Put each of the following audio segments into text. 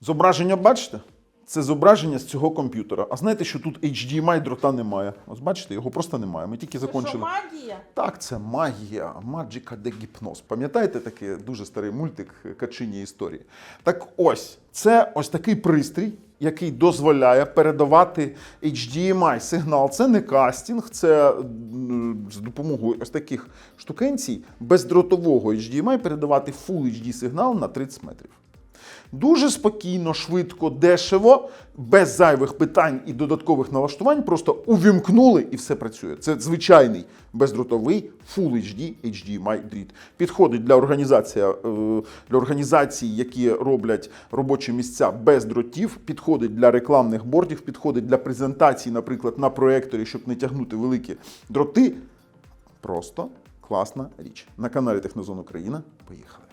Зображення бачите? Це зображення з цього комп'ютера. А знаєте, що тут HDMI дрота немає? Ось бачите, його просто немає. Ми тільки Це закончили. магія? Так, це магія, маджика де гіпноз. Пам'ятаєте такий дуже старий мультик Качині історії? Так ось, це ось такий пристрій, який дозволяє передавати HDMI сигнал. Це не кастинг, це з допомогою ось таких штукенцій бездротового HDMI передавати Full HD сигнал на 30 метрів. Дуже спокійно, швидко, дешево, без зайвих питань і додаткових налаштувань, просто увімкнули і все працює. Це звичайний бездротовий Full HD HDMI дріт. Підходить для організації, е, для організацій, які роблять робочі місця без дротів, підходить для рекламних бордів, підходить для презентацій, наприклад, на проекторі, щоб не тягнути великі дроти. Просто класна річ. На каналі Технозон Україна. Поїхали.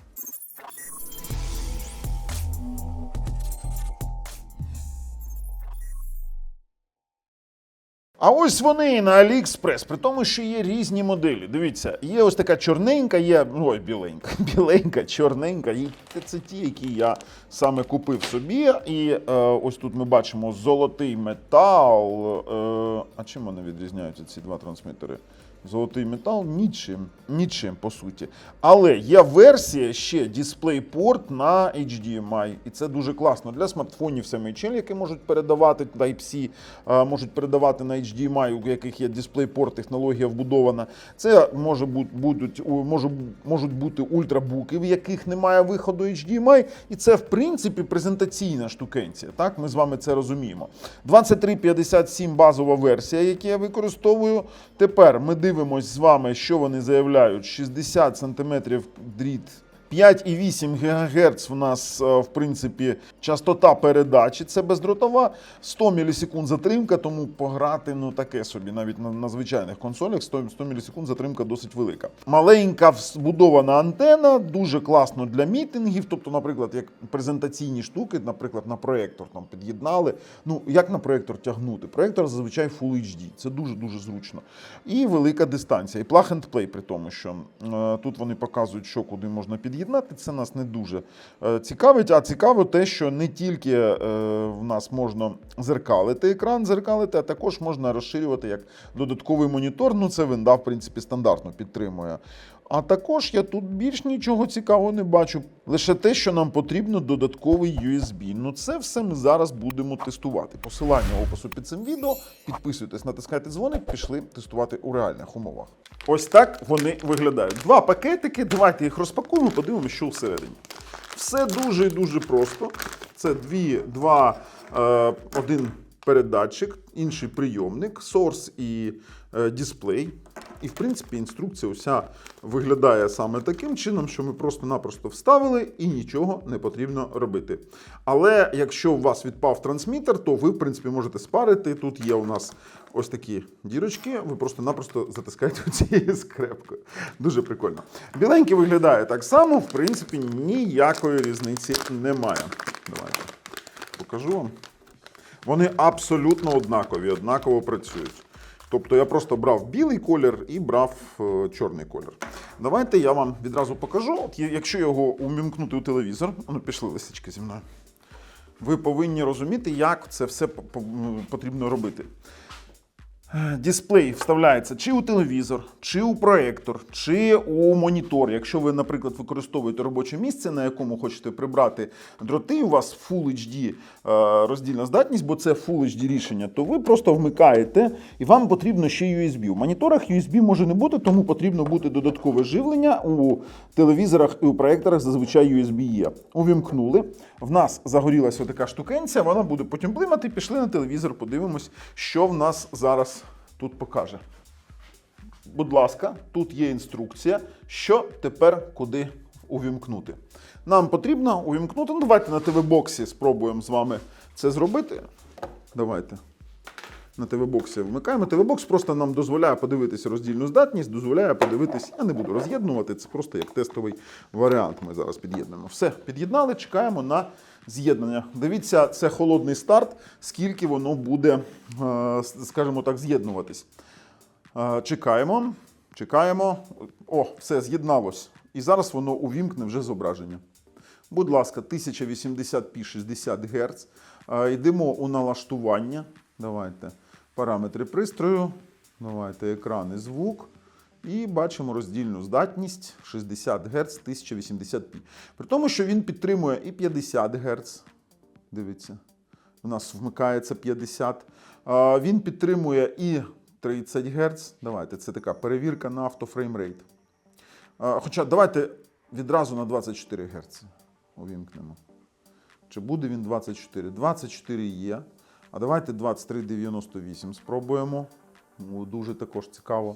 А ось вони на Аліекспрес, при тому, що є різні моделі. Дивіться, є ось така чорненька, є ой, біленька, біленька, чорненька. І це ті, які я саме купив собі. І е, ось тут ми бачимо золотий метал. Е, а чим вони відрізняються, ці два трансмітери? Золотий метал нічим, нічим по суті. Але є версія ще DisplayPort на HDMI, і це дуже класно для смартфонів HL, які можуть передавати Type-C, е, можуть передавати на HDMI, у яких є DisplayPort, технологія вбудована. Це може бути будуть може, можуть бути ультрабуки, в яких немає виходу HDMI, і це в принципі презентаційна штукенція. Так, ми з вами це розуміємо. 2357 базова версія, яку я використовую. Тепер ми дивимося з вами, що вони заявляють. 60 см дріт. 5,8 ГГц в нас, е, в принципі, частота передачі. Це бездротова, 100 мілісекунд затримка, тому пограти ну таке собі, навіть на, на звичайних консолях 100, 100 мілісекунд затримка досить велика. Маленька вбудована антена, дуже класно для мітингів. Тобто, наприклад, як презентаційні штуки, наприклад, на проєктор там під'єднали. Ну, як на проєктор тягнути? Проєктор зазвичай Full HD. Це дуже-дуже зручно. І велика дистанція. І plug and play, при тому, що е, тут вони показують, що куди можна під'єднати. Це нас не дуже е, цікавить. А цікаво те, що не тільки е, в нас можна зеркалити екран, зеркалити, а також можна розширювати як додатковий монітор. Ну, це винда, в принципі, стандартно підтримує. А також я тут більш нічого цікавого не бачу. Лише те, що нам потрібно додатковий USB. Ну це все ми зараз будемо тестувати. Посилання в опису під цим відео. Підписуйтесь, натискайте дзвоник, пішли тестувати у реальних умовах. Ось так вони виглядають. Два пакетики. Давайте їх розпакуємо, подивимося, що всередині. Все дуже і дуже просто. Це дві, два, е, один передатчик, інший прийомник, source і е, дисплей. І, в принципі, інструкція уся виглядає саме таким чином, що ми просто-напросто вставили і нічого не потрібно робити. Але якщо у вас відпав трансмітер, то ви, в принципі, можете спарити. Тут є у нас ось такі дірочки, ви просто-напросто затискаєте цією скрепкою. Дуже прикольно. Біленький виглядає так само, в принципі, ніякої різниці немає. Давайте покажу вам. Вони абсолютно однакові, однаково працюють. Тобто я просто брав білий колір і брав е, чорний колір. Давайте я вам відразу покажу. От якщо його увімкнути у телевізор, ну пішли лисички зі мною. Ви повинні розуміти, як це все потрібно робити. Е, Дисплей вставляється чи у телевізор, чи у проектор, чи у монітор. Якщо ви, наприклад, використовуєте робоче місце, на якому хочете прибрати дроти, у вас Full HD е, роздільна здатність, бо це Full HD рішення, то ви просто вмикаєте і вам потрібно ще USB. У моніторах USB може не бути, тому потрібно бути додаткове живлення. У телевізорах і у проекторах зазвичай USB є. Увімкнули. В нас загорілася така штукенця, вона буде потім блимати. Пішли на телевізор, подивимось, що в нас зараз тут покаже. Будь ласка, тут є інструкція, що тепер куди увімкнути. Нам потрібно увімкнути. Ну, давайте на ТВ-боксі спробуємо з вами це зробити. Давайте. На ТВ-боксі вмикаємо. ТВ-бокс просто нам дозволяє подивитися роздільну здатність, дозволяє подивитись. Я не буду роз'єднувати, це просто як тестовий варіант. Ми зараз під'єднуємо. Все, під'єднали, чекаємо на з'єднання. Дивіться, це холодний старт, скільки воно буде, е, скажімо так, з'єднуватись. Е, Чекаємо, чекаємо. О, все, з'єдналось. І зараз воно увімкне вже зображення. Будь ласка, 1080p 60 Гц. Йдемо у налаштування. Давайте параметри пристрою. Давайте екран і звук. І бачимо роздільну здатність 60 Гц 1080p. При тому, що він підтримує і 50 Гц. Дивіться, у нас вмикається 50. Він підтримує і 30 Гц. Давайте, це така перевірка на автофреймрейт. Хоча давайте відразу на 24 Гц увімкнемо. Чи буде він 24? 24 є. А давайте 2398 спробуємо. Дуже також цікаво.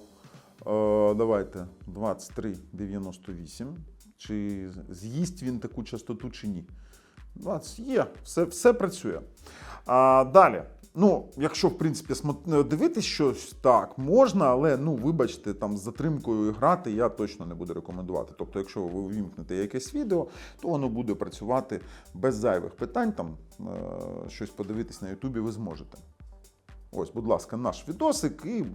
Е, давайте 2398. Чи з'їсть він таку частоту чи ні? 20 є, все, все працює. А, далі. Ну, якщо в принципі дивитись щось, так, можна, але ну, вибачте, там з затримкою грати я точно не буду рекомендувати. Тобто, якщо ви увімкнете якесь відео, то воно буде працювати без зайвих питань. Там е, щось подивитись на Ютубі ви зможете. Ось, будь ласка, наш відосик, і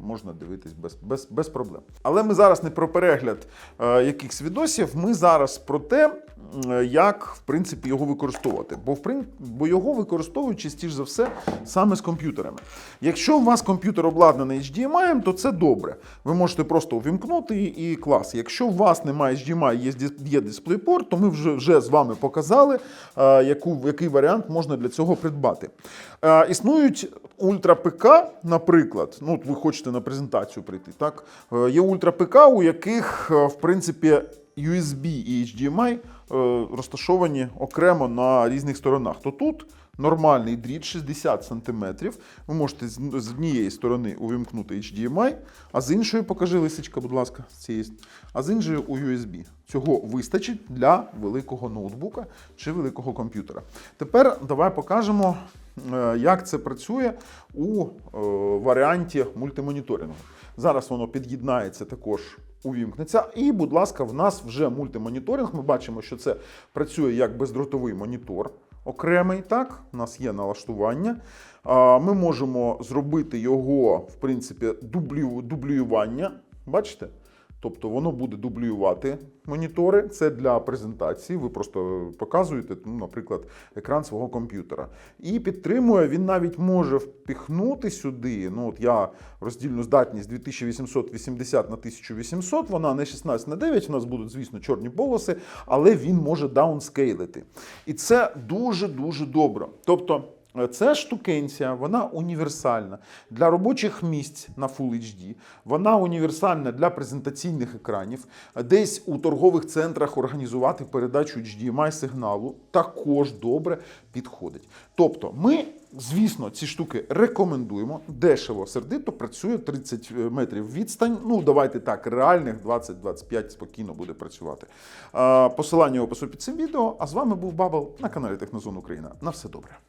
можна дивитись без, без, без проблем. Але ми зараз не про перегляд е, якихось відосів, ми зараз про те, як в принципі його використовувати. Бо, в прин- бо його використовують частіше за все саме з комп'ютерами. Якщо у вас комп'ютер обладнаний HDMI, то це добре. Ви можете просто увімкнути і клас. Якщо у вас немає HDMI, є, є DisplayPort, то ми вже, вже з вами показали, е, яку, який варіант можна для цього придбати. Е, існують ультра ПК, наприклад, ну от ви хочете на презентацію прийти. Так Е, є ультра ПК, у яких е, в принципі USB і HDMI е, розташовані окремо на різних сторонах. То тут нормальний дріт 60 см. Ви можете з, однієї сторони увімкнути HDMI, а з іншої покажи лисичка, будь ласка, цієї, а з іншої у USB. Цього вистачить для великого ноутбука чи великого комп'ютера. Тепер давай покажемо, е, як це працює у е, варіанті мультимоніторингу. Зараз воно під'єднається також. Увімкнеться. І, будь ласка, в нас вже мультимоніторинг. Ми бачимо, що це працює як бездротовий монітор окремий. Так, у нас є налаштування. Ми можемо зробити його, в принципі, дублю, дублювання. Бачите? Тобто воно буде дублювати монітори. Це для презентації. Ви просто показуєте, ну, наприклад, екран свого комп'ютера. І підтримує, він навіть може впіхнути сюди. Ну, от я роздільну здатність 2880 на 1800, вона не 16 на 9, у нас будуть, звісно, чорні полоси, але він може даунскейлити. І це дуже-дуже добре. Тобто. Е, Це штукенція, вона універсальна для робочих місць на Full HD, вона універсальна для презентаційних екранів. Десь у торгових центрах організувати передачу HDMI сигналу також добре підходить. Тобто, ми, звісно, ці штуки рекомендуємо. Дешево, сердито працює 30 метрів відстань. Ну, давайте так, реальних 20-25 спокійно буде працювати. Е, Посилання в опису під цим відео. А з вами був Бабл на каналі Технозон Україна. На все добре.